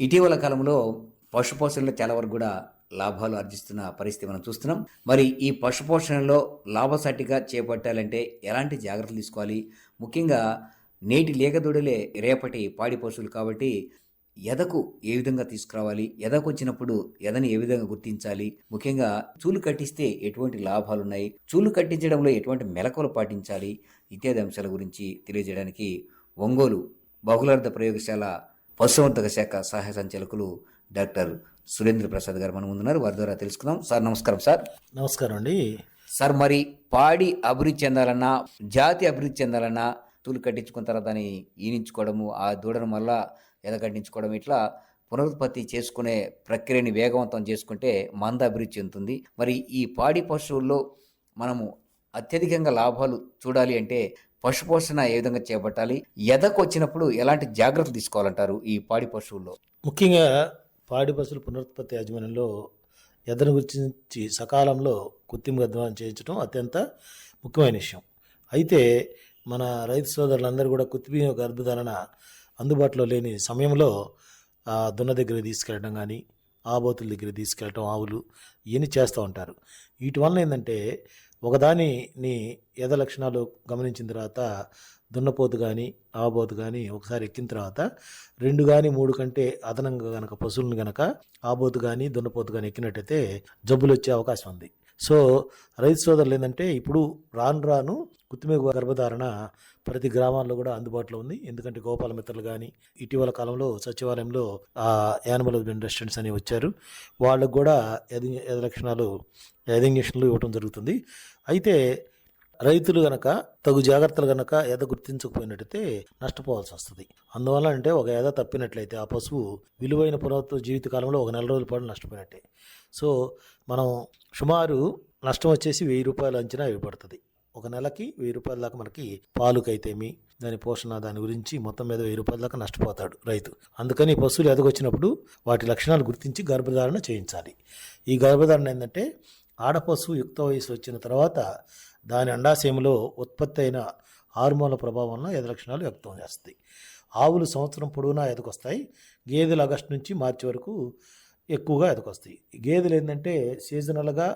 ఇటీవల కాలంలో పశుపోషణలో చాలా వరకు కూడా లాభాలు ఆర్జిస్తున్న పరిస్థితి మనం చూస్తున్నాం. మరి ఈ పశుపోషణలో లాభసాటిగా చేపట్టాలంటే ఎలాంటి జాగ్రత్తలు తీసుకోవాలి? ముఖ్యంగా నేటి లేగదూడలే రేపటి పాడి పశువులు కాబట్టి ఎదకు ఏ విధంగా తీసుకురావాలి? ఎదకు వచ్చినప్పుడు ఎదని ఏ విధంగా గుర్తించాలి? ముఖ్యంగా చూలు కట్టిస్తే ఎటువంటి లాభాలు ఉన్నాయి? చూలు కట్టించడంలో ఎటువంటి మెలకువలు పాటించాలి? ఇత్యాది అంశాల గురించి తెలియజేయడానికి ఒంగోలు బహుళార్థ ప్రయోగశాల పశువర్ధక శాఖ సహాయ సంచాలకులు డాక్టర్ సురేంద్ర ప్రసాద్ గారు మన ముందున్నారు. వారి ద్వారా తెలుసుకుందాం. సార్ నమస్కారం సార్. నమస్కారం అండి. సార్ మరి పాడి అభివృద్ధి చెందాలన్నా జాతి అభివృద్ధి చెందాలన్నా తూలు కట్టించుకున్న తర్వాత దాన్ని ఈనించుకోవడము ఆ దూడను మళ్ళా ఎదగట్టించుకోవడం ఇట్లా పునరుత్పత్తి చేసుకునే ప్రక్రియని వేగవంతం చేసుకుంటే మంద అభివృద్ధి చెందుతుంది. మరి ఈ పాడి పశువుల్లో మనము అత్యధికంగా లాభాలు చూడాలి అంటే పశుపోషణ ఏ విధంగా చేపట్టాలి? ఎదకు వచ్చినప్పుడు ఎలాంటి జాగ్రత్తలు తీసుకోవాలంటారు ఈ పాడి పశువుల్లో? ముఖ్యంగా పాడి పశువుల పునరుత్పత్తి యాజమాన్యంలో ఎదను గురించి సకాలంలో కృత్రిమ అధ్వానం చేయించడం అత్యంత ముఖ్యమైన విషయం. అయితే మన రైతు సోదరులందరూ కూడా కృత్రిమ గర్భధారణ అందుబాటులో లేని సమయంలో దున్న దగ్గర తీసుకెళ్ళడం కానీ ఆబోతుల దగ్గర తీసుకెళ్ళటం ఆవులు ఇవన్నీ చేస్తూ ఉంటారు. వీటి వలన ఏంటంటే ఒకదానిని ఎద లక్షణాలు గమనించిన తర్వాత దున్నపోతు కానీ ఆబోతు కానీ ఒకసారి ఎక్కిన తర్వాత రెండు కానీ మూడు కంటే అదనంగా గనక పశువులను గనక ఆబోతు కానీ దున్నపోతు కానీ ఎక్కినట్టయితే జబ్బులు వచ్చే అవకాశం ఉంది. సో రైతు సోదరులు ఏంటంటే ఇప్పుడు రాను రాను కృత్రిమ గర్భధారణ ప్రతి గ్రామాల్లో కూడా అందుబాటులో ఉంది. ఎందుకంటే గోపాల మిత్రులు కానీ ఇటీవల కాలంలో సచివాలయంలో యానిమల్ హస్బెండ్ రెస్టారెంట్స్ అని వచ్చారు. వాళ్ళకు కూడా ఎది ఎద లక్షణాలు ఎద ఇవ్వటం ఇవ్వడం జరుగుతుంది. అయితే రైతులు గనక తగు జాగ్రత్తలు గనక ఎద గుర్తించకపోయినట్టయితే నష్టపోవాల్సి వస్తుంది. అందువల్ల అంటే ఒక ఎద తప్పినట్లయితే ఆ పశువు విలువైన పునరుత్వ జీవితకాలంలో ఒక నెల రోజుల పాటు నష్టపోయినట్టే. సో మనం సుమారు నష్టం వచ్చేసి వెయ్యి రూపాయల అంచనా ఇవ్వబడుతుంది. ఒక నెలకి వెయ్యి రూపాయల దాకా మనకి పాలుకైతేమి దాని పోషణ దాని గురించి మొత్తం మీద వెయ్యి రూపాయల దాకా నష్టపోతాడు రైతు. అందుకని పశువులు ఎదగొచ్చినప్పుడు వాటి లక్షణాలు గుర్తించి గర్భధారణ చేయించాలి. ఈ గర్భధారణ ఏంటంటే ఆడపశువు యుక్త వయసు వచ్చిన తర్వాత దాని అండాశయంలో ఉత్పత్తి అయిన హార్మోన్ల ప్రభావం వలన ఎద లక్షణాలు వ్యక్తం చేస్తాయి. ఆవులు సంవత్సరం పొడవునా ఎదకొస్తాయి గేదెలు ఆగస్టు నుంచి మార్చి వరకు ఎక్కువగా ఎదకొస్తాయి గేదెలు ఏంటంటే సీజనల్గా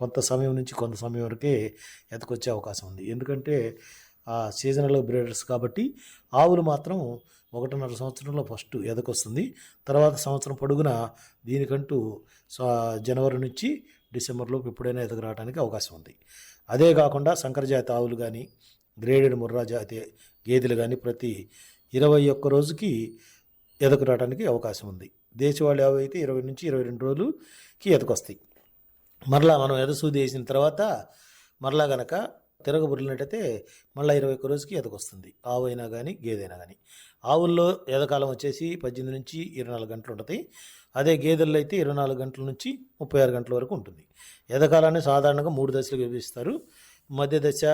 కొంత సమయం నుంచి కొంత సమయం వరకే ఎతకొచ్చే అవకాశం ఉంది. ఎందుకంటే ఆ సీజనల్ బ్రీడర్స్ కాబట్టి ఆవులు మాత్రం ఒకటిన్నర సంవత్సరంలో ఫస్ట్ ఎదకొస్తుంది తర్వాత సంవత్సరం పొడుగున దీనికంటూ జనవరి నుంచి డిసెంబర్లోపు ఎప్పుడైనా ఎదగరావడానికి అవకాశం ఉంది. అదే కాకుండా సంకరజాతి ఆవులు కానీ గ్రేడెడ్ ముర్రా జాతి గేదెలు కానీ ప్రతి ఇరవై ఒక్క రోజుకి ఎదకు రావడానికి అవకాశం ఉంది. దేశవాళీ ఆవు అయితే ఇరవై నుంచి ఇరవై రెండు రోజులకి ఎదకొస్తాయి మరలా మనం ఎదసూది వేసిన తర్వాత మరలా గనక తిరగబుర్లినట్టయితే మళ్ళీ ఇరవై ఒక్క రోజుకి ఎదకొస్తుంది ఆవు అయినా కానీ గేదైనా కానీ ఆవుల్లో ఎదకాలం వచ్చేసి పద్దెనిమిది నుంచి ఇరవై నాలుగు గంటలు ఉంటుంది. అదే గేదెల్లో అయితే ఇరవై నాలుగు గంటల నుంచి ముప్పై ఆరు గంటల వరకు ఉంటుంది. ఎదకాలాన్ని సాధారణంగా మూడు దశలు విభజిస్తారు. మధ్య దశ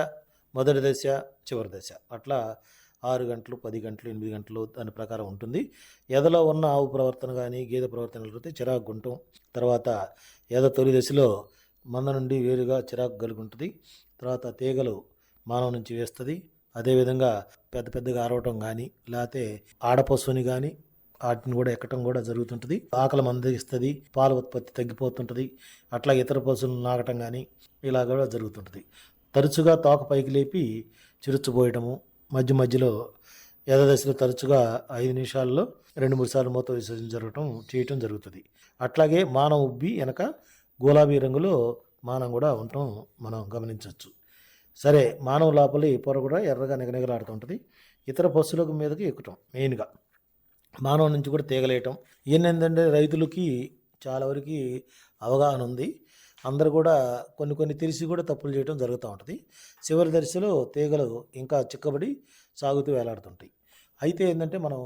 మొదటి దశ చివరి దశ. అట్లా ఆరు గంటలు పది గంటలు ఎనిమిది గంటలు దాని ప్రకారం ఉంటుంది. ఎదలో ఉన్న ఆవు ప్రవర్తన కానీ గేదె ప్రవర్తన కలిగితే చిరాకు గుంటం. తర్వాత ఎద తొలి దశలో మంద నుండి వేరుగా చిరాకు కలిగి ఉంటుంది తర్వాత తీగలు మానవ నుంచి వేస్తుంది. అదేవిధంగా పెద్ద పెద్దగా అరవటం కానీ లేకపోతే ఆడపశువుని కానీ వాటిని కూడా ఎక్కటం కూడా జరుగుతుంటుంది. ఆకలి మందగిస్తుంది పాల ఉత్పత్తి తగ్గిపోతుంటుంది. అట్లా ఇతర పశువులను నాగటం కానీ ఇలా కూడా జరుగుతుంటుంది. తరచుగా తోక పైకి లేపి చిరుచుపోయటము మధ్య మధ్యలో ఎదదశలో తరచుగా ఐదు నిమిషాల్లో రెండు మూడు సార్లు మూత విసర్జన జరగటం చేయటం జరుగుతుంది. అట్లాగే మానవ ఉబ్బి వెనక గులాబీ రంగులో మానం కూడా ఉండటం మనం గమనించవచ్చు. సరే మానవ లోపలి పొర కూడా ఎర్రగా నిగనిగలాడుతుంటుంది ఇతర పశువుల మీదకి ఎక్కటం మెయిన్గా మానవ నుంచి కూడా తీగలేయటం. ఇవన్నీ ఏంటంటే రైతులకి చాలా వరకు అవగాహన ఉంది. అందరు కూడా కొన్ని కొన్ని తెలిసి కూడా తప్పులు చేయడం జరుగుతూ ఉంటుంది. చివరి దశలో తీగలు ఇంకా చిక్కబడి సాగుతూ వేలాడుతుంటాయి. అయితే ఏంటంటే మనం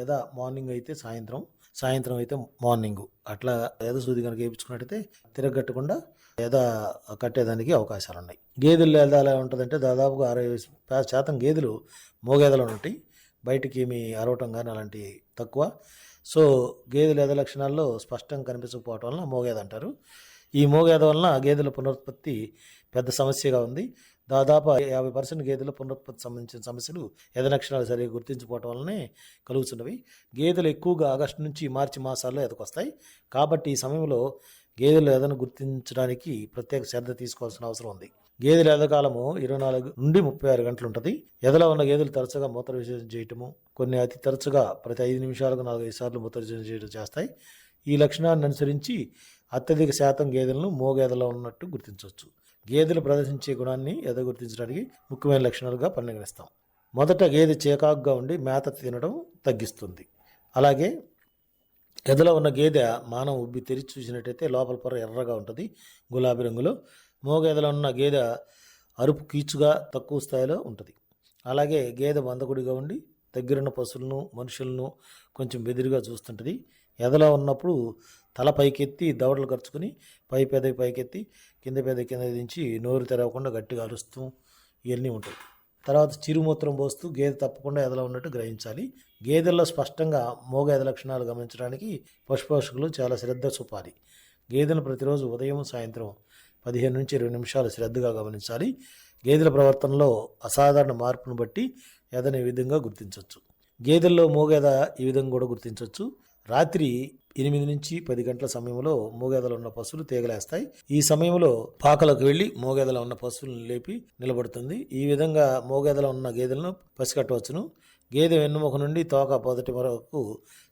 యథా మార్నింగ్ అయితే సాయంత్రం సాయంత్రం అయితే మార్నింగ్. అట్లా యథ సూది కనుక వేయించుకున్నట్టయితే తిరగట్టకుండా యథ కట్టేదానికి అవకాశాలు ఉన్నాయి గేదెలు లేదా ఎలా ఉంటుందంటే దాదాపుగా అరవై శాతం గేదెలు మోగేదలు ఉంటాయి. బయటికి ఏమి అరవటం కానీ అలాంటి తక్కువ. సో గేదెల ఎద లక్షణాల్లో స్పష్టంగా కనిపించకపోవటం వలన మోగేద అంటారు ఈ మోగేద వలన గేదెల పునరుత్పత్తి పెద్ద సమస్యగా ఉంది. దాదాపు యాభై పర్సెంట్ గేదెల పునరుత్పత్తి సంబంధించిన సమస్యలు ఎదలక్షణాలు సరిగా గుర్తించుకోవటం వల్లనే కలుగుతున్నవి. గేదెలు ఎక్కువగా ఆగస్టు నుంచి మార్చి మాసాల్లో ఎదకొస్తాయి కాబట్టి ఈ సమయంలో గేదెలు ఎదను గుర్తించడానికి ప్రత్యేక శ్రద్ధ తీసుకోవాల్సిన అవసరం ఉంది. గేదెల ఎదకాలము ఇరవై నాలుగు నుండి ముప్పై ఆరు గంటలు ఉంటుంది. ఎదలో ఉన్న గేదెలు తరచుగా మూత్ర విసర్జన చేయటము కొన్ని అతి తరచుగా ప్రతి ఐదు నిమిషాలకు నాలుగైదు సార్లు మూత్ర విసర్జన చేయడం చేస్తాయి. ఈ లక్షణాన్ని అనుసరించి అత్యధిక శాతం గేదెలను మోగేదలో ఉన్నట్టు గుర్తించవచ్చు. గేదెలు ప్రదర్శించే గుణాన్ని ఎద గుర్తించడానికి ముఖ్యమైన లక్షణాలుగా పరిగణిస్తాం. మొదట గేదె చేకాకుగా ఉండి మేత తినడం తగ్గిస్తుంది. అలాగే ఎదలో ఉన్న గేదె మానం ఉబ్బి తెరిచి చూసినట్టయితే లోపల పొర ఎర్రగా ఉంటుంది. గులాబీ రంగులో మోగేదలో ఉన్న గేదె అరుపు కీచుగా తక్కువ స్థాయిలో ఉంటుంది. అలాగే గేదె మందకుడిగా ఉండి దగ్గరున్న పశువులను మనుషులను కొంచెం బెదిరిగా చూస్తుంటుంది. ఎదలో ఉన్నప్పుడు తల పైకెత్తి దవడలు ఖర్చుకుని పై పెదవి పైకెత్తి కింద పెదవి కింద దించి నోరు తెరవకుండా గట్టిగా అరుస్తూ ఇవన్నీ ఉంటాయి. తర్వాత చిరుమూత్రం పోస్తూ గేదె తప్పకుండా ఎదలో ఉన్నట్టు గ్రహించాలి. గేదెల్లో స్పష్టంగా మోగ ఎద లక్షణాలు గమనించడానికి పశుపోషకులు చాలా శ్రద్ధ చూపాలి. గేదెను ప్రతిరోజు ఉదయం సాయంత్రం పదిహేను నుంచి ఇరవై నిమిషాలు శ్రద్ధగా గమనించాలి. గేదెల ప్రవర్తనలో అసాధారణ మార్పును బట్టి ఎదని విధంగా గుర్తించవచ్చు గేదెల్లో మోగేద ఈ విధంగా కూడా గుర్తించవచ్చు రాత్రి ఎనిమిది నుంచి పది గంటల సమయంలో మోగేదలో ఉన్న పశువులు తేగలేస్తాయి. ఈ సమయంలో పాకలకు వెళ్ళి మోగేదలో ఉన్న పశువులను లేపి నిలబడుతుంది. ఈ విధంగా మోగేదలో ఉన్న గేదెలను పసికట్టవచ్చును గేదె వెన్నుముక నుండి తోక పొదటి వరకు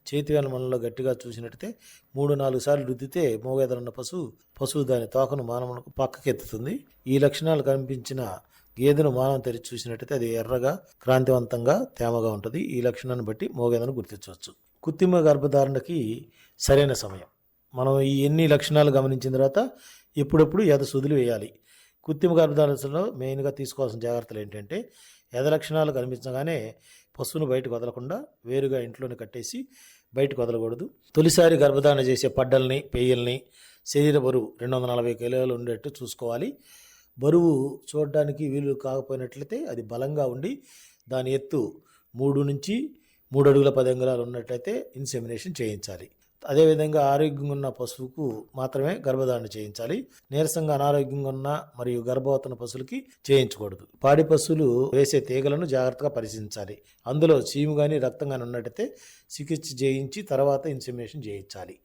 చేతి వెనమలలో గట్టిగా చూసినట్టయితే మూడు నాలుగు సార్లు రుద్దితే మోగేదలో ఉన్న పశువు పశువు దాని తోకను మానవునకు పక్కకెత్తుతుంది. ఈ లక్షణాలు కనిపించిన గేదెను మానం తెరిచి చూసినట్టయితే అది ఎర్రగా క్రాంతివంతంగా తేమగా ఉంటుంది. ఈ లక్షణాన్ని బట్టి మోగేదను గుర్తించవచ్చు. కృత్రిమ గర్భధారణకి సరైన సమయం. మనం ఈ ఎన్ని లక్షణాలు గమనించిన తర్వాత ఎప్పుడెప్పుడు ఎద సుదులు వేయాలి. కృత్రిమ గర్భధారణలో మెయిన్గా తీసుకోవాల్సిన జాగ్రత్తలు ఏంటంటే ఎద లక్షణాలు కనిపించగానే పశువును బయటకు వదలకుండా వేరుగా ఇంట్లోనే కట్టేసి బయటకు వదలకూడదు. తొలిసారి గర్భధారణ చేసే పడ్డల్ని పెయ్యల్ని శరీర బరువు రెండు వందల నలభై కిలోలు ఉండేట్టు చూసుకోవాలి. బరువు చూడడానికి వీలు కాకపోయినట్లయితే అది బలంగా ఉండి దాని ఎత్తు మూడు నుంచి మూడు అడుగుల పది అంగుళాలు ఉన్నట్లయితే ఇన్సెమినేషన్ చేయించాలి. అదేవిధంగా ఆరోగ్యంగా ఉన్న పశువుకు మాత్రమే గర్భధారణ చేయించాలి. నీరసంగా అనారోగ్యంగా ఉన్న మరియు గర్భవతున్న పశువులకి చేయించకూడదు. పాడి పశువులు వేసే తీగలను జాగ్రత్తగా పరిశీలించాలి. అందులో చీము కానీ రక్తం కానీ ఉన్నట్టయితే చికిత్స చేయించి తర్వాత ఇన్సెమినేషన్ చేయించాలి.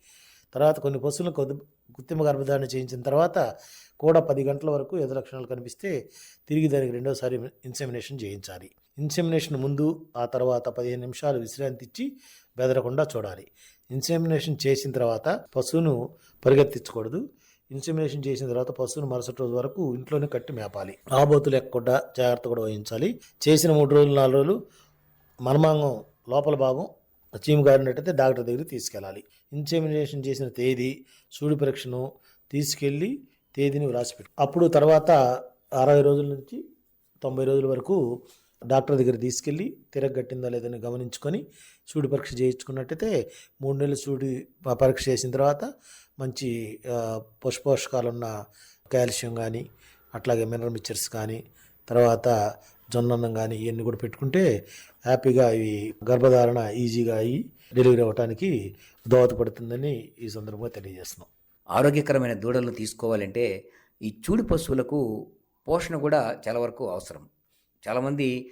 తర్వాత కొన్ని పశువులను కొద్ది కృత్రిమ గర్భధారణ చేయించిన తర్వాత కూడా పది గంటల వరకు ఎదురు లక్షణాలు కనిపిస్తే తిరిగి దానికి రెండోసారి ఇన్సెమినేషన్ చేయించాలి. ఇన్సెమినేషన్ ముందు ఆ తర్వాత పదిహేను నిమిషాలు విశ్రాంతి ఇచ్చి బెదరకుండా చూడాలి. ఇన్సెమినేషన్ చేసిన తర్వాత పశువును పరిగెత్తించకూడదు. ఇన్సెమినేషన్ చేసిన తర్వాత పశువును మరుసటి రోజు వరకు ఇంట్లోనే కట్టి మేపాలి. ఆబోతులు ఎక్కకుండా జాగ్రత్త కూడా వహించాలి. చేసిన మూడు రోజులు నాలుగు రోజులు మర్మాంగం లోపల భాగం చీము గారినట్టయితే డాక్టర్ దగ్గరికి తీసుకెళ్ళాలి. ఇన్సెమినేషన్ చేసిన తేదీ సూడి పరీక్షను తీసుకెళ్ళి తేదీని వ్రాసిపెట్టు అప్పుడు తర్వాత అరవై రోజుల నుంచి తొంభై రోజుల వరకు డాక్టర్ దగ్గర తీసుకెళ్ళి తిరగట్టిందా లేదని గమనించుకొని సూడి పరీక్ష చేయించుకున్నట్టయితే మూడు నెలలు సూడి పరీక్ష చేసిన తర్వాత మంచి పుష్పోషకాలున్న కాల్షియం కానీ అట్లాగే మినరల్ మిక్చర్స్ కానీ తర్వాత జొన్నన్నం కానీ ఇవన్నీ కూడా పెట్టుకుంటే హ్యాపీగా ఇవి గర్భధారణ ఈజీగా అయ్యి డెలివరీ అవ్వడానికి దోహదపడుతుందని ఈ సందర్భంగా తెలియజేస్తున్నాం. ఆరోగ్యకరమైన దూడలు తీసుకోవాలంటే ఈ చూడి పశువులకు పోషణ కూడా చాలా వరకు అవసరం. చాలామంది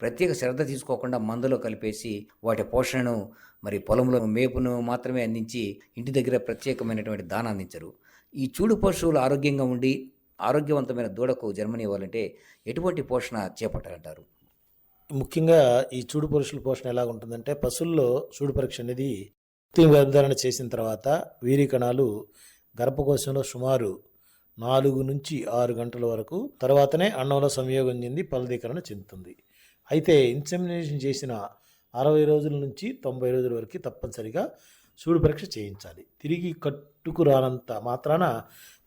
ప్రత్యేక శ్రద్ధ తీసుకోకుండా మందులో కలిపేసి వాటి పోషణను మరి పొలంలో మేపును మాత్రమే అందించి ఇంటి దగ్గర ప్రత్యేకమైనటువంటి దాన అందించరు. ఈ చూడు పశువులు ఆరోగ్యంగా ఉండి ఆరోగ్యవంతమైన దూడకు జన్మనివ్వాలంటే ఎటువంటి పోషణ చేపట్టాలంటారు ముఖ్యంగా ఈ చూడు పురుషుల పోషణ ఎలా ఉంటుందంటే పశువుల్లో చూడు పరీక్ష అనేది తీవ్ర చేసిన తర్వాత వీరి కణాలు గర్భకోశంలో సుమారు నాలుగు నుంచి ఆరు గంటల వరకు తర్వాతనే అన్నంలో సంయోగం చెంది ఫలదీకరణ చెందుతుంది. అయితే ఇన్సెమినేషన్ చేసిన అరవై రోజుల నుంచి తొంభై రోజుల వరకు తప్పనిసరిగా సూడు పరీక్ష చేయించాలి. తిరిగి కట్టుకు రానంత మాత్రాన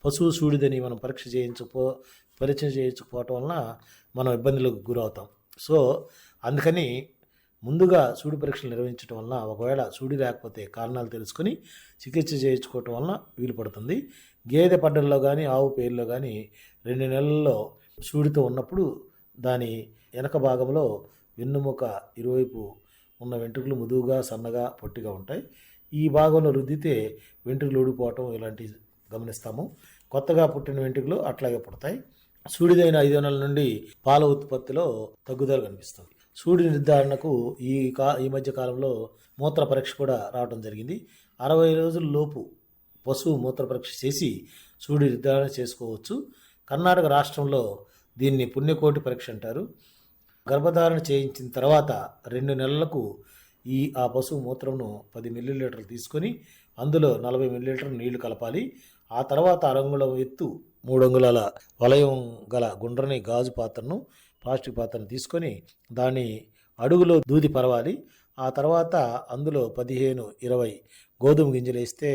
పశువు సూడిదని మనం పరీక్ష చేయించకపో పరీక్ష చేయించకపోవటం వలన మనం ఇబ్బందులకు గురవుతాం. సో అందుకని ముందుగా సూడి పరీక్షలు నిర్వహించడం వలన ఒకవేళ సూడి లేకపోతే కారణాలు తెలుసుకొని చికిత్స చేయించుకోవటం వలన వీలు పడుతుంది. గేదె పడ్డల్లో కానీ ఆవు పేరులో కానీ రెండు నెలల్లో సూడితో ఉన్నప్పుడు దాని వెనక భాగంలో వెన్నుముక ఇరువైపు ఉన్న వెంట్రుకలు మృదువుగా సన్నగా పొట్టిగా ఉంటాయి. ఈ భాగంలో రుద్దితే వెంట్రుకలు ఊడిపోవటం ఇలాంటివి గమనిస్తాము. కొత్తగా పుట్టిన వెంట్రుకలు అట్లాగే పుడతాయి. సూడిదైన ఐదు నెలల నుండి పాల ఉత్పత్తిలో తగ్గుదల కనిపిస్తుంది. సూడి నిర్ధారణకు ఈ కా ఈ మధ్య కాలంలో మూత్ర పరీక్ష కూడా రావడం జరిగింది. అరవై రోజుల లోపు పశువు మూత్ర పరీక్ష చేసి సూడి నిర్ధారణ చేసుకోవచ్చు. కర్ణాటక రాష్ట్రంలో దీన్ని పుణ్యకోటి పరీక్ష అంటారు. గర్భధారణ చేయించిన తర్వాత రెండు నెలలకు ఈ ఆ పశువు మూత్రంను పది మిల్లీలీటర్లు తీసుకొని అందులో నలభై మిల్లీలీటర్ నీళ్ళు కలపాలి. ఆ తర్వాత అరంగుళం ఎత్తు మూడు అంగుళాల వలయం గల గుండ్రని గాజు పాత్రను ప్లాస్టిక్ పాత్రను తీసుకొని దాన్ని అడుగులో దూది పరవాలి. ఆ తర్వాత అందులో పదిహేను ఇరవై గోధుమ గింజలు వేస్తే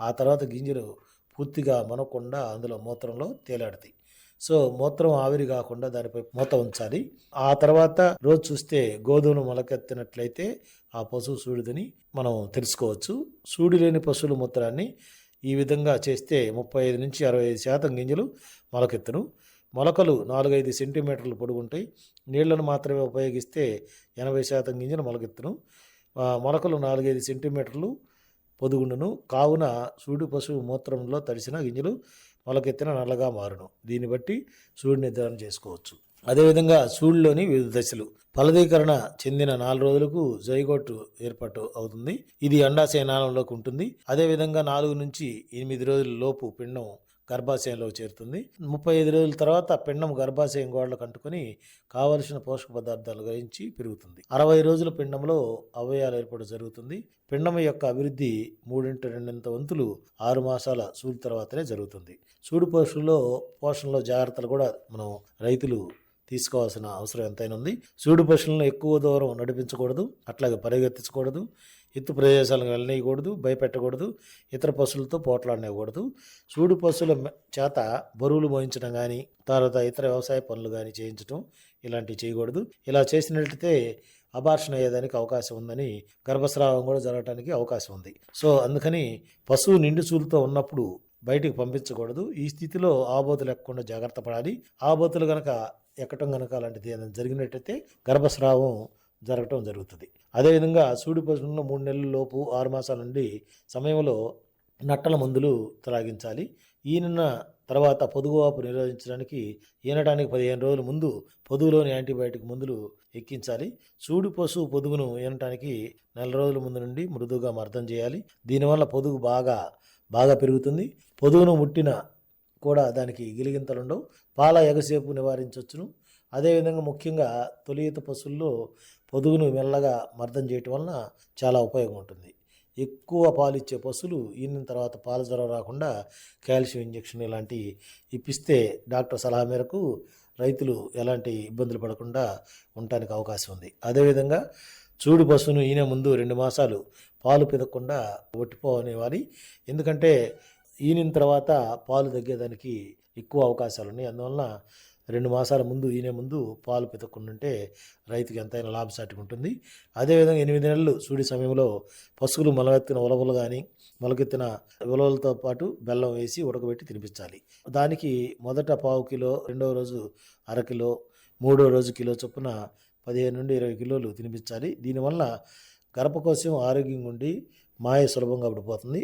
ఆ తర్వాత గింజలు పూర్తిగా మనకుండా అందులో మూత్రంలో తేలాడతాయి. సో మూత్రం ఆవిరి కాకుండా దానిపై మూత ఉంచాలి. ఆ తర్వాత రోజు చూస్తే గోధుమలు మొలకెత్తినట్లయితే ఆ పశువు సూడిదని మనం తెలుసుకోవచ్చు. సూడి లేని పశువుల మూత్రాన్ని ఈ విధంగా చేస్తే ముప్పై ఐదు నుంచి అరవై ఐదు శాతం గింజలు మొలకెత్తును. మొలకలు నాలుగైదు సెంటీమీటర్లు పొడుగుంటాయి. నీళ్ళను మాత్రమే ఉపయోగిస్తే ఎనభై శాతం గింజలు మొలకెత్తును. మొలకలు నాలుగైదు సెంటీమీటర్లు పొదుగుండును. కావున సూడి పశువు మూత్రంలో తడిసిన గింజలు మొలకెత్తిన నల్లగా మారును. దీన్ని బట్టి సూడి నిర్ధారణ చేసుకోవచ్చు. అదేవిధంగా సూడిలోని వివిధ దశలు. ఫలదీకరణ చెందిన నాలుగు రోజులకు జైగోటు ఏర్పాటు అవుతుంది. ఇది అండాశయ నాళంలోకి ఉంటుంది. అదేవిధంగా నాలుగు నుంచి ఎనిమిది రోజుల లోపు పిండం గర్భాశయంలో చేరుతుంది. ముప్పై ఐదు రోజుల తర్వాత పిండం గర్భాశయం గోడలకు అంటుకొని కావలసిన పోషక పదార్థాలు గ్రహించి పెరుగుతుంది. అరవై రోజుల పిండంలో అవయవాలు ఏర్పాటు జరుగుతుంది. పిండం యొక్క అభివృద్ధి మూడింటి రెండింత వంతులు ఆరు మాసాల సూడి తర్వాతనే జరుగుతుంది. సూడు పోషణలో పోషణలో జాగ్రత్తలు కూడా మనం రైతులు తీసుకోవాల్సిన అవసరం ఎంతైనా ఉంది. సూడు పశువులను ఎక్కువ దూరం నడిపించకూడదు. అట్లాగే పరిగెత్తించకూడదు. ఎత్తు ప్రదేశాలకు వెళ్ళనీయకూడదు. భయపెట్టకూడదు. ఇతర పశువులతో పోట్లాడనివ్వకూడదు సూడు పశువుల చేత బరువులు మోయించడం కానీ తర్వాత ఇతర వ్యవసాయ పనులు కానీ చేయించడం ఇలాంటివి చేయకూడదు. ఇలా చేసినట్లయితే అబార్షన్ అయ్యేదానికి అవకాశం ఉందని గర్భస్రావం కూడా జరగడానికి అవకాశం ఉంది. సో అందుకని పశువు నిండు సూలుతో ఉన్నప్పుడు బయటికి పంపించకూడదు. ఈ స్థితిలో ఆబోతులు ఎక్కకుండా జాగ్రత్త పడాలి. ఆబోతులు గనక ఎక్కటం గనక అలాంటిది ఏదైనా జరిగినట్టయితే గర్భస్రావం జరగటం జరుగుతుంది. అదేవిధంగా సూడి పశువులను మూడు నెలల లోపు ఆరు మాసాల నుండి సమయంలో నట్టల మందులు త్రాగించాలి ఈయన తర్వాత పొదుగువాపు నిరోధించడానికి ఈనడానికి పదిహేను రోజుల ముందు పొదుగులోని యాంటీబయాటిక్ మందులు ఎక్కించాలి. సూడి పశువు పొదుగును ఈనటానికి నెల రోజుల ముందు నుండి మృదువుగా మర్దం చేయాలి. దీనివల్ల పొదుగు బాగా బాగా పెరుగుతుంది. పొదువును ముట్టిన కూడా దానికి గిలిగింతలుండవు. పాల ఎగసేపు నివారించవచ్చును అదేవిధంగా ముఖ్యంగా తొలిత పశువుల్లో పొదుగును మెల్లగా మర్దం చేయటం వలన చాలా ఉపయోగం ఉంటుంది. ఎక్కువ పాలిచ్చే పశువులు ఈనిన తర్వాత పాల జ్వరం రాకుండా కాల్షియం ఇంజెక్షన్ ఇలాంటివి ఇప్పిస్తే డాక్టర్ సలహా మేరకు రైతులు ఎలాంటి ఇబ్బందులు పడకుండా ఉండటానికి అవకాశం ఉంది. అదేవిధంగా చూడు పశువును ఈయన ముందు రెండు మాసాలు పాలు పిదకుండా ఒట్టిపోనివ్వాలి. ఎందుకంటే ఈనిన తర్వాత పాలు తగ్గేదానికి ఎక్కువ అవకాశాలు ఉన్నాయి అందువలన రెండు మాసాల ముందు ఈనే ముందు పాలు పితకుండా రైతుకి ఎంతైనా లాభసాటిగా ఉంటుంది అదేవిధంగా ఎనిమిది నెలలు సూడి సమయంలో పశువులు మొలకెత్తిన ఉలవలు కానీ మొలకెత్తిన ఉలవలతో పాటు బెల్లం వేసి ఉడకబెట్టి తినిపించాలి. దానికి మొదట పావు కిలో రెండవ రోజు అర కిలో మూడో రోజు కిలో చొప్పున పదిహేను నుండి ఇరవై కిలోలు తినిపించాలి. దీనివల్ల గర్భకోశం ఆరోగ్యంగా ఉండి మాయ సులభంగా పడిపోతుంది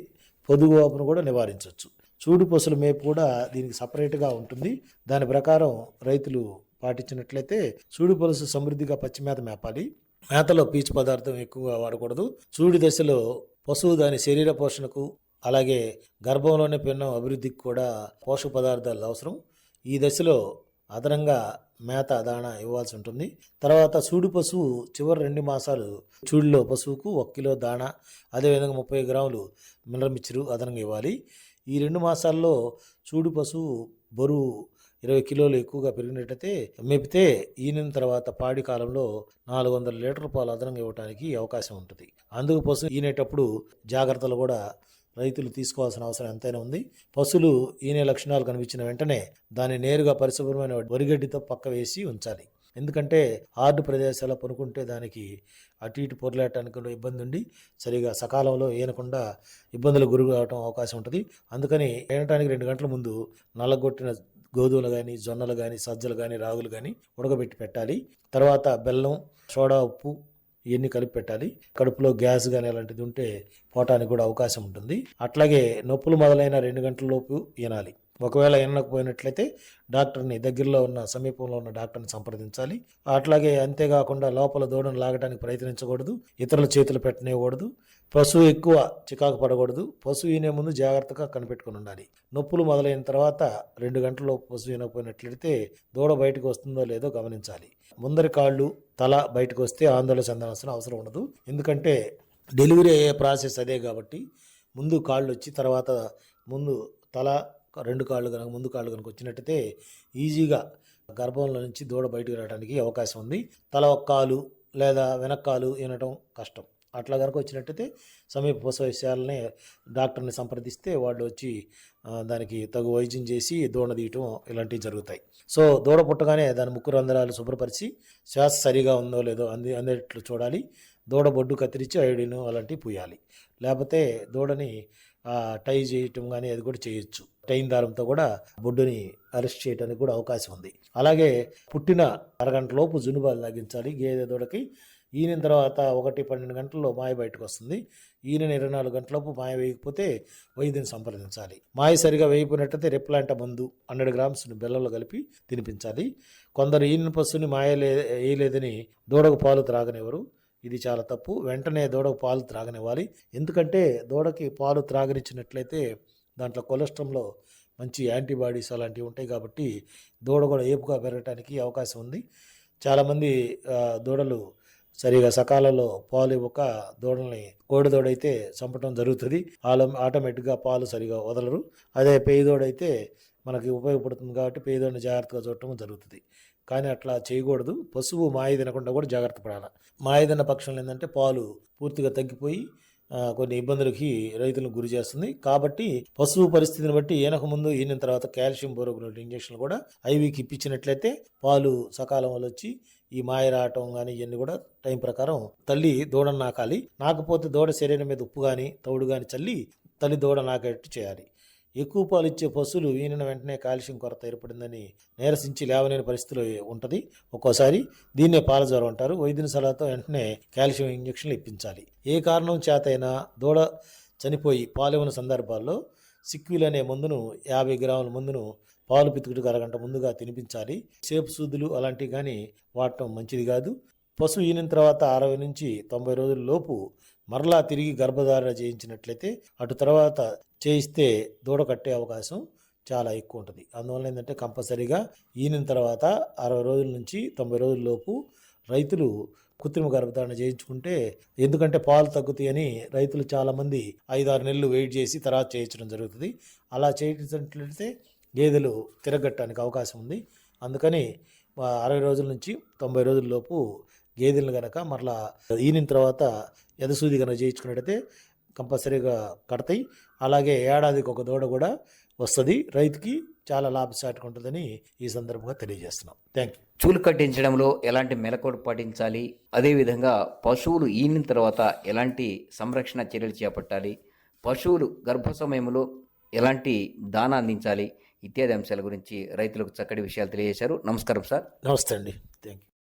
పొదుగు వాపును కూడా నివారించవచ్చు. చూడు పశువుల మేపు కూడా దీనికి సపరేట్గా ఉంటుంది. దాని ప్రకారం రైతులు పాటించినట్లయితే చూడు పలుసు సమృద్ధిగా పచ్చి మేత మేపాలి. మేతలో పీచు పదార్థం ఎక్కువగా వాడకూడదు. చూడి దశలో పశువు దాని శరీర పోషణకు అలాగే గర్భంలోని పిన్నం అభివృద్ధికి కూడా పోషక పదార్థాలు అవసరం. ఈ దశలో అదనంగా మేత దాణ ఇవ్వాల్సి ఉంటుంది. తర్వాత సూడి పశువు చివరి రెండు మాసాలు చూడిలో పశువుకు ఒక కిలో దాణ అదేవిధంగా ముప్పై గ్రాములు మినరమిచ్చరు అదనంగా ఇవ్వాలి. ఈ రెండు మాసాల్లో చూడు పశువు బరువు ఇరవై కిలోలు ఎక్కువగా పెరిగినట్టయితే మెపితే ఈనిన తర్వాత పాడి కాలంలో నాలుగు వందల లీటర్ పాలు అదనంగా ఇవ్వడానికి అవకాశం ఉంటుంది. అందుకు ఈనేటప్పుడు జాగ్రత్తలు కూడా రైతులు తీసుకోవాల్సిన అవసరం ఎంతైనా ఉంది. పశువులు ఈనే లక్షణాలు కనిపించిన వెంటనే దాన్ని నేరుగా పరిశుభ్రమైన వరిగడ్డితో పక్క వేసి ఉంచాలి. ఎందుకంటే హార్డ్ ప్రదేశాల్లో పనుకుంటే దానికి అటు ఇటు పొరలేటానికి ఇబ్బంది ఉండి సరిగా సకాలంలో ఏనకుండా ఇబ్బందులు గురి కావడం అవకాశం ఉంటుంది. అందుకని ఏనటానికి రెండు గంటల ముందు నల్లగొట్టిన గోధుమలు కానీ జొన్నలు కానీ సజ్జలు కానీ రాగులు కానీ ఉడకబెట్టి పెట్టాలి. తర్వాత బెల్లం సోడా ఉప్పు ఇవన్నీ కలిపి పెట్టాలి. కడుపులో గ్యాస్ కానీ అలాంటిది ఉంటే పోవటానికి కూడా అవకాశం ఉంటుంది. అట్లాగే నొప్పులు మొదలైన రెండు గంటల లోపు వినాలి. ఒకవేళ ఎన్నకపోయినట్లయితే డాక్టర్ని దగ్గరలో ఉన్న సమీపంలో ఉన్న డాక్టర్ని సంప్రదించాలి. అట్లాగే అంతేకాకుండా లోపల దూడను లాగడానికి ప్రయత్నించకూడదు. ఇతరుల చేతులు పెట్టనివ్వకూడదు. పశువు ఎక్కువ చికాకు పడకూడదు. పశువు ఈనే ముందు జాగ్రత్తగా కనిపెట్టుకుని ఉండాలి. నొప్పులు మొదలైన తర్వాత రెండు గంటల్లో పశువు ఈనకపోయినట్లయితే దూడ బయటకు వస్తుందో లేదో గమనించాలి. ముందరి కాళ్ళు తల బయటకు వస్తే ఆందోళన చెందాల్సిన అవసరం ఉండదు. ఎందుకంటే డెలివరీ అయ్యే ప్రాసెస్ అదే కాబట్టి ముందు కాళ్ళు వచ్చి తర్వాత ముందు తల రెండు కాళ్ళు కనుక ముందు కాళ్ళు కనుక వచ్చినట్టయితే ఈజీగా గర్భంలో నుంచి దూడ బయటకు రావడానికి అవకాశం ఉంది. తల ఒక్కాలు లేదా వెనక్కాలు వినటం కష్టం. అట్లా కనుక వచ్చినట్టయితే సమీప పశు డాక్టర్ని సంప్రదిస్తే వాళ్ళు వచ్చి దానికి తగు వైద్యం చేసి దూడ తీయటం ఇలాంటివి జరుగుతాయి. సో దూడ పుట్టగానే దాని ముక్కు రంధ్రాలు శుభ్రపరిచి శ్వాస సరిగా ఉందో లేదో అంది అందేట్లు చూడాలి. దూడ బొడ్డు కత్తిరించి ఐడిను అలాంటివి పూయాలి. లేకపోతే దూడని టై చేయటం కానీ అది కూడా చేయొచ్చు. టైన్ దారంతో కూడా బొడ్డుని అరెస్ట్ చేయడానికి కూడా అవకాశం ఉంది. అలాగే పుట్టిన అరగంటలోపు జునుబాలు లాగించాలి. గేదె దూడకి ఈయన తర్వాత ఒకటి పన్నెండు గంటల్లో మాయ బయటకు వస్తుంది. ఈయన ఇరవై నాలుగు గంటలలోపు మాయ వేయకపోతే వైద్యుని సంప్రదించాలి. మాయ సరిగా వేయకపోయినట్టయితే రెప్లాంట మందు హండ్రెడ్ గ్రామ్స్ బెల్లంలో కలిపి తినిపించాలి. కొందరు ఈయన పశువుని మాయ లే వేయలేదని దూడకు పాలు త్రాగనివ్వరు. ఇది చాలా తప్పు. వెంటనే దూడకు పాలు త్రాగనివ్వాలి. ఎందుకంటే దూడకి పాలు త్రాగనిచ్చినట్లయితే దాంట్లో కొలెస్ట్రాల్లో మంచి యాంటీబాడీస్ అలాంటివి ఉంటాయి కాబట్టి దూడ కూడా ఏపుగా పెరగటానికి అవకాశం ఉంది. చాలామంది దూడలు సరిగా సకాలంలో పాలు ఇవ్వక దూడల్ని కోడి దూడ చంపటం జరుగుతుంది. ఆలో ఆటోమేటిక్గా పాలు సరిగా వదలరు. అదే పేయి మనకి ఉపయోగపడుతుంది కాబట్టి పేదోడిని జాగ్రత్తగా చూడటం జరుగుతుంది. కానీ అట్లా చేయకూడదు. పశువు మాయ తినకుండా కూడా జాగ్రత్త పడాలి. మాయ తిన్న పక్షంలో ఏంటంటే పాలు పూర్తిగా తగ్గిపోయి కొన్ని ఇబ్బందులకి రైతులను గురి చేస్తుంది. కాబట్టి పశువు పరిస్థితిని బట్టి ఈనక ముందు ఈయన తర్వాత కాల్షియం బోరోగ్నోట్ ఇంజక్షన్లు కూడా ఐవీకి ఇప్పించినట్లయితే పాలు సకాలంలో వచ్చి ఈ మాయ రావటం కానీ ఇవన్నీ కూడా టైం ప్రకారం తల్లి దూడను నాకాలి. నాకపోతే దూడ శరీరం మీద ఉప్పు కానీ తౌడు కానీ చల్లి తల్లి దూడ నాకేట్టు చేయాలి. ఎక్కువ పాలు ఇచ్చే పశువులు ఈనిన వెంటనే కాల్షియం కొరత ఏర్పడిందని నీరసించి లేవలేని పరిస్థితిలో ఉంటుంది. ఒక్కోసారి దీన్నే పాల జ్వరం అంటారు. వైద్యుని సలహాతో వెంటనే కాల్షియం ఇంజక్షన్లు ఇప్పించాలి. ఏ కారణం చేతైనా దూడ చనిపోయి పాలివ్వని సందర్భాల్లో సిక్విల్ అనే మందును యాభై గ్రాముల మందును పాలు పితుకుడికి అరగంట ముందుగా తినిపించాలి. సేపు సూదులు అలాంటివి కానీ వాడటం మంచిది కాదు. పశువు ఈనిన తర్వాత అరవై నుంచి తొంభై రోజుల లోపు మరలా తిరిగి గర్భధారణ చేయించినట్లయితే అటు తర్వాత చేయిస్తే దూడ కట్టే అవకాశం చాలా ఎక్కువ ఉంటుంది. అందువల్ల ఏంటంటే కంపల్సరీగా ఈనిన తర్వాత అరవై రోజుల నుంచి తొంభై రోజుల లోపు రైతులు కృత్రిమ గర్భధారణ చేయించుకుంటే ఎందుకంటే పాలు తగ్గుతాయని రైతులు చాలామంది ఐదారు నెలలు వెయిట్ చేసి తర్వాత చేయించడం జరుగుతుంది. అలా చేయించినట్లయితే గేదెలు తిరగట్టడానికి అవకాశం ఉంది. అందుకని అరవై రోజుల నుంచి తొంభై రోజుల లోపు గేదెలను గనక మరలా ఈనిన తర్వాత ఎదసూది కనుక చేయించుకున్నట్టయితే కంపల్సరీగా కడతాయి. అలాగే ఏడాదికి ఒక దూడ కూడా వస్తుంది. రైతుకి చాలా లాభసాటిగా ఉంటుందని ఈ సందర్భంగా తెలియజేస్తున్నాం. థ్యాంక్ యూ చూలు కట్టించడంలో ఎలాంటి మెలకువలు పాటించాలి? అదేవిధంగా పశువులు ఈనిన తర్వాత ఎలాంటి సంరక్షణ చర్యలు చేపట్టాలి? పశువులు గర్భ సమయంలో ఎలాంటి దానా అందించాలి? ఇత్యాది అంశాల గురించి రైతులకు చక్కటి విషయాలు తెలియజేశారు. నమస్కారం సార్. నమస్తే అండి. Thank you